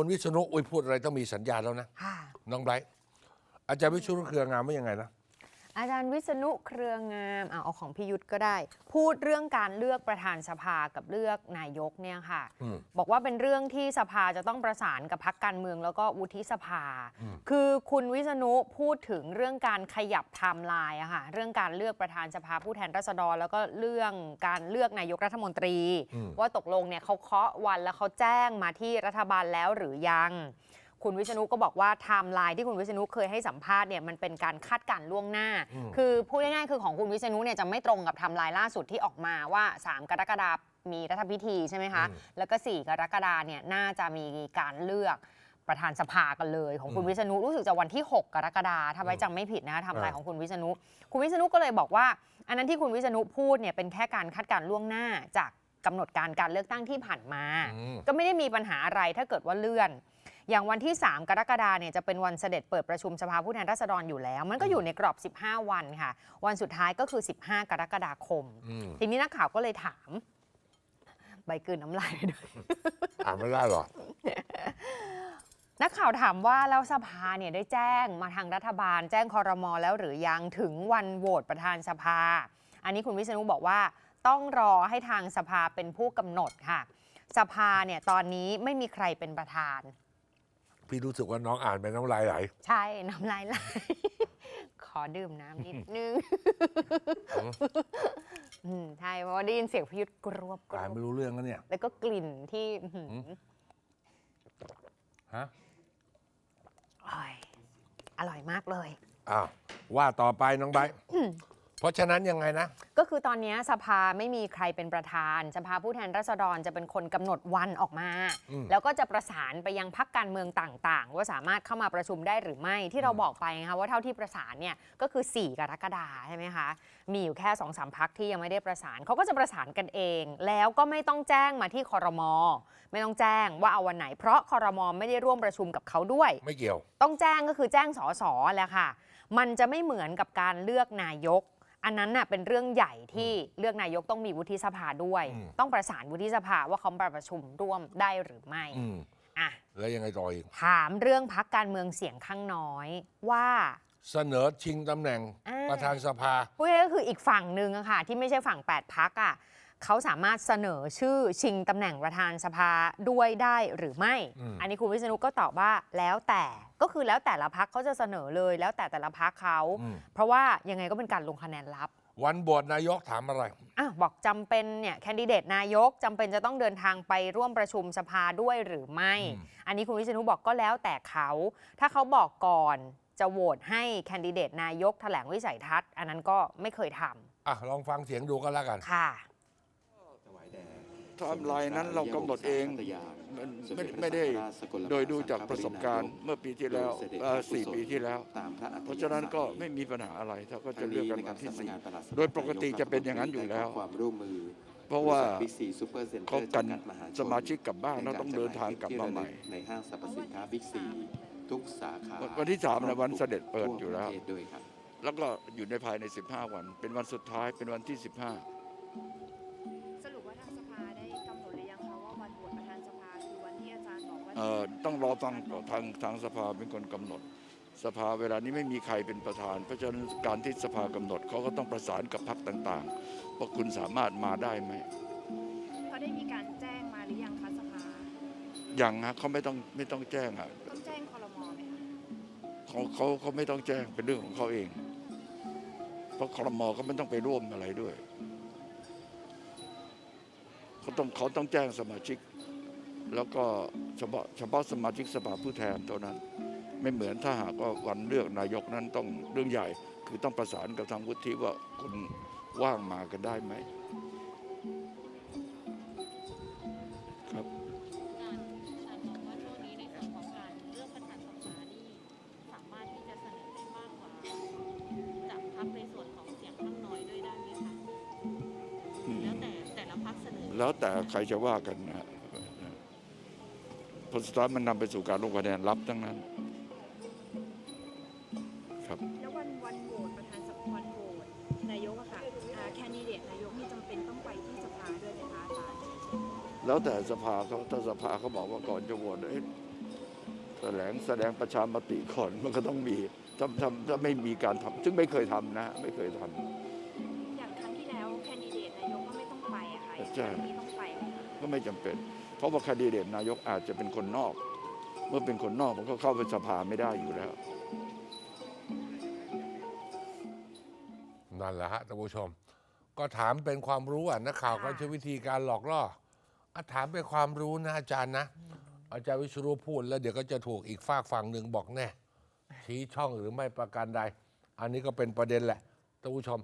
คุณวิษณุอุ้ยพูดอะไรต้องมีสัญญาณแล้วนะค่ะน้องไบรท์อาจารย์วิษณุเครืองามว่ายังไงนะ อาจารย์วิษณุเครืองามอะเอาของพิยุทธก็ได้ พูดเรื่องการเลือกประธานสภากับเลือกนายกเนี่ยค่ะอืมบอกว่าเป็นเรื่องที่สภาจะต้องประสานกับพักการเมืองแล้วก็วุฒิสภาอืมคือคุณวิษณุพูดถึงเรื่องการขยับไทม์ไลน์อะค่ะเรื่องการเลือกประธานสภาผู้แทนราษฎร แล้วก็เรื่องการเลือกนายกรัฐมนตรีอืมว่าตกลงเนี่ยเขาเคาะวันแล้วเขาแจ้งมาที่รัฐบาลแล้วหรือยัง คุณวิษณุก็บอกว่าไทม์ไลน์ที่คุณวิษณุเคยให้สัมภาษณ์เนี่ยมันเป็นการคาดการณ์ล่วงหน้าอืมคือพูดง่ายๆคือของคุณวิษณุเนี่ยจะไม่ตรงกับไทม์ไลน์ล่าสุดที่ออกมาว่า 3 กรกฎาคมมีรัฐพิธีใช่ไหมคะ แล้วก็ 4 กรกฎาเนี่ยน่าจะมีการเลือกประธานสภากันเลยของคุณอืมวิษณุรู้สึกจะวันที่ 6 กรกฎาถ้าไว้จำไม่ผิดนะคะไทม์ไลน์อ่าของคุณวิษณุ คุณวิษณุก็เลยบอกว่า อันนั้นที่คุณวิษณุพูดเนี่ยเป็นแค่การคาดการณ์ล่วงหน้าจากกำหนดการการเลือกตั้งที่ผ่านมาอืมก็ไม่ได้มีปัญหาอะไรถ้าเกิดว่าเลื่อน อย่างวันที่ 3 กรกฎาเนี่ยจะเป็นวันเสด็จเปิดประชุมสภาผู้แทนราษฎรอยู่แล้ว มันก็อยู่ในกรอบ 15 วันค่ะ วันสุดท้ายก็คือ 15 กรกฎาคมอืมทีนี้นักข่าวก็เลยถาม ใบกลืนน้ำลายไปด้วยอ่านไม่ได้หรอนักข่าวถามว่าแล้วสภาเนี่ยได้แจ้งมาทางรัฐบาล แจ้งคอรมอแล้วหรือยังถึงวันโหวตประธานสภา อันนี้คุณวิษณุบอกว่าต้องรอให้ทางสภาเป็นผู้กำหนดค่ะ สภาเนี่ยตอนนี้ไม่มีใครเป็นประธาน พี่รู้สึกว่าน้องอ่านไปน้ำลายไหล ใช่ น้ำลายไหล ขอดื่มน้ำนิดนึงอืมอืมใช่ เพราะว่าได้ยินเสียงพยุทธกรวบกรอ่านวบไม่รู้เรื่องแล้วเนี่ย แล้วก็กลิ่นที่อื้อหือฮะ อร่อยอร่อยมากเลย อ้าว ว่าต่อไปน้องไบร์ท เพราะฉะนั้นยังไงนะ ก็คือตอนนี้สภาไม่มีใครเป็นประธาน สภาผู้แทนราษฎรจะเป็นคนกำหนดวันออกมาอืมแล้วก็จะประสานไปยังพักการเมืองต่าง ๆ ว่าสามารถเข้ามาประชุมได้หรือไม่ที่เราบอกไปนะคะว่าเท่าที่ประสานเนี่ยก็คือ 4 กรกฎาใช่ไหมคะ มีอยู่แค่2อสพักที่ยังไม่ได้ประสานเขาก็จะประสานกันเอง แล้วก็ไม่ต้องแจ้งมาที่คอรมอไม่ต้องแจ้งว่าเอาวันไหน เพราะคอรมอไม่ได้ร่วมประชุมกับเขาด้วย ไม่เกี่ยว ต้องแจ้งก็คือแจ้งสอสอแหละค่ะ มันจะไม่เหมือนกับการเลือกนายก อันนั้นน่ะเป็นเรื่องใหญ่ที่เลือกนายกต้องมีวุฒิสภาด้วย อืม ต้องประสานวุฒิสภาว่าเขามาประชุมร่วมได้หรือไม่อืมอะแล้วยังไงต่ออีก ถามเรื่องพักการเมืองเสียงข้างน้อยว่า เสนอชิงตำแหน่งอ่า ประธานสภา พูดง่ายๆก็คืออีกฝั่งหนึ่งอะค่ะ ที่ไม่ใช่ฝั่ง 8 พักอะ เขาสามารถเสนอชื่อชิงตำแหน่งประธานสภาด้วยได้หรือไม่ อืม อันนี้คุณวิษณุก็ตอบว่าแล้วแต่ก็คือแล้วแต่ละพักเขาจะเสนอเลยแล้วแต่แต่ละพักเขา อืมเพราะว่ายังไงก็เป็นการลงคะแนนลับวันโหวตนายกถามอะไร อะบอกจำเป็นเนี่ยแคนดิเดตนายกจำเป็นจะต้องเดินทางไปร่วมประชุมสภาด้วยหรือไม่ อืม อันนี้คุณวิษณุบอกก็แล้วแต่เขา ถ้าเขาบอกก่อนจะโหวตให้แคนดิเดตนายกแถลงวิสัยทัศน์ อันนั้นก็ไม่เคยทอะลองฟังเสียงดูก็แล้วกันำค่ะ ไทม์ไลน์นั้นเรากำหนดเองมันไม่ไม่ได้โดยดูจากประสบการณ์เมื่อปีที่แล้วสี่ปีที่แล้ว เพราะฉะนั้นก็ไม่มีปัญหาอะไรถ้าก็จะเลือกกันวันที่สี่โดยปกติจะเป็นอย่างนั้นอยู่แล้วความร่วมมือเพราะว่าเขากันสมาชิกกลับบ้านแล้วต้องเดินทางกลับมาใหม่ในห้างสรรพสินค้าบิ๊กซีทุกสาขาวันที่สามนะวันเสด็จเปิดอยู่แล้ว แล้วก็อยู่ในภายใน 15 วัน เป็นวันสุดท้ายเป็นวันที่ 15 อ่อต้องรอฟังก่อนทางทางสภาเป็นคนกำหนด สภาเวลานี้ไม่มีใครเป็นประธาน เพราะฉะนั้นการที่สภากำหนดเขาก็ต้องประสานกับพรรคต่างๆว่าคุณสามารถมาได้ไหมเขาได้มีการแจ้งมาหรือยังคะสภายังฮะเขาไม่ต้องไม่ต้องแจ้งอะต้องแจ้งคอรมอไหมคะเขาเขาเขาไม่ต้องแจ้งเป็นเรื่องของเขาเอง เพราะครมก็ไม่ต้องไปร่วมอะไรด้วยเขาต้องเขาต้องแจ้งสมาชิก แล้วก็เฉพาะเฉพาะสมาชิกสภาผู้แทนเท่านั้น ไม่เหมือนถ้าหากว่าวันเลือกนายกนั้นต้องเรื่องใหญ่ คือต้องประสานกับทางวุฒิว่าคุณว่างมากันได้ไหมครับการการมองว่าช่วงนี้ในส่วนของการเลือกประธานสภานี่สามารถที่จะเสนอได้มากกว่าจากพรรคในส่วนของเสียงข้างน้อยด้วยได้ไหมคะแล้วแต่แต่ละพรรคเสนอแล้วแต่ใครจะว่ากันนะฮะผล สุดท้ายมันนำไปสู่การลงคะแนนลับทั้งนั้นครับแล้ววันวันโหวตประธานสภาวันโหวตนายกอะค่ะอ่าแคนดิเดตนายกนี่จำเป็นต้องไปที่สภาด้วยไหมคะอาจารย์แล้วแต่สภาเขาถ้าสภาเขาบอกว่าก่อนจะโหวตเอ๊ะแถลงแสดงประชามติก่อนมันก็ต้องมีถ้าถ้าถ้าไม่มีการทำซึ่งไม่เคยทำนะ ไม่เคยทำอย่างครั้งที่แล้วแคนดิเดตนายกก็ไม่ต้องไปอะค่ะอย่างใช่ครั้งนี้ต้องไปไหมคะก็ไม่จำเป็น เพราะว่าคดีเดตนายกอาจจะเป็นคนนอก เมื่อเป็นคนนอกมันก็เข้าไปสภาไม่ได้อยู่แล้ว นั่นแหละฮะท่านผู้ชม ก็ถามเป็นความรู้อะนักข่าวก็ค่ะใช้วิธีการหลอกล่ออะถามเป็นความรู้นะอาจารย์นะ อาจารย์วิชรุพูดแล้วเดี๋ยวก็จะถูกอีกฝากฝั่งหนึ่งบอกแน่ชี้ช่องหรือไม่ประการใด อันนี้ก็เป็นประเด็นแหละท่านผู้ชม